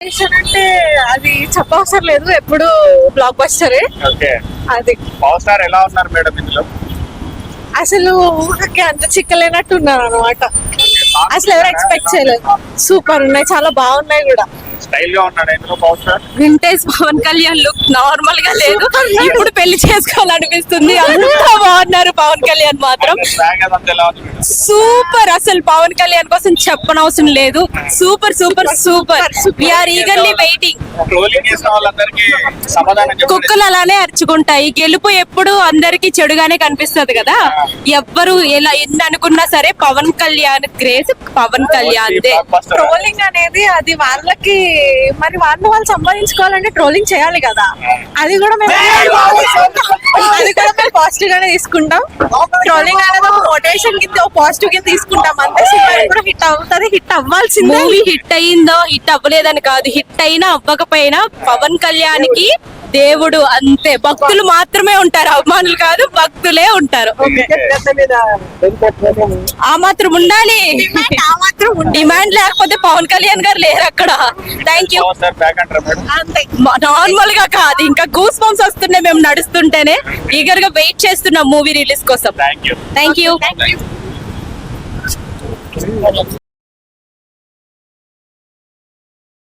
అంటే అది చెప్పవసరం లేదు ఎప్పుడు బ్లాక్ బస్టరే ఓకే. అది. పవర్ స్టార్ ఎలా ఉన్నారు మేడం ఇందులో? అసలు ఊహకి అంత చిక్కలేనట్టు ఉన్నారు అనమాట అసలు ఎవరు ఎక్స్పెక్ట్ చేయలేదు. సూపర్ ఉన్నాయి చాలా బాగున్నాయి కూడా. స్టైల్గా ఉన్నాడు star vintage Pawan Kalyan look నార్మల్గా లేదు. ఇప్పుడు పెళ్ళి చేసుకోవాలనిపిస్తుంది. అంత బాగున్నారు పవన్ కళ్యాణ్ మాత్రం. సూపర్ అసలు పవన్ కళ్యాణ్ కోసం చెప్పనవసరం లేదు. Super super super. We are eagerly waiting కుక్కలు అలానే అరుచుకుంటాయి. గెలుపు ఎప్పుడు అందరికి చెడుగానే కనిపిస్తది కదా. ఎవ్వరు ఎలా ఎన్ని అనుకున్నా సరే పవన్ కళ్యాణ్ క్రేజ్ పవన్ కళ్యాణ్ దే ట్రోలింగ్ అనేది అది వాళ్ళకి మరి వాళ్ళు వాళ్ళు సంపాదించుకోవాలంటే ట్రోలింగ్ చేయాలి కదా. అది కూడా మేము అది కూడా మేము పాజిటివ్ గానే తీసుకుంటాం. ట్రోలింగ్ అనేది ఒక మోటివేషన్ కింద ఒక పాజిటివ్ కింద తీసుకుంటాం అంతే. సినిమా కూడా హిట్ అవుతుంది హిట్ అవ్వాల్సిందే. మూవీ హిట్ అయిందో హిట్ అవ్వలేదని కాదు. హిట్ అయినా అవ్వకపోయినా పవన్ కళ్యాణ్కి దేవుడు అంతే. భక్తులు మాత్రమే ఉంటారు. అభిమానులు కాదు భక్తులే ఉంటారు. ఆ మాత్రం ఉండాలి. ఆ మాత్రం ఉండాలి. డిమాండ్ లేకపోతే పవన్ కళ్యాణ్ గారు లేరు అక్కడ. థ్యాంక్ యూ నార్మల్గా కాదు. ఇంకా గూస్ బంప్స్ వస్తున్నాయి మేము నడుస్తుంటేనే. ఈగర్గా వెయిట్ చేస్తున్నాం మూవీ రిలీజ్ కోసం. Thank you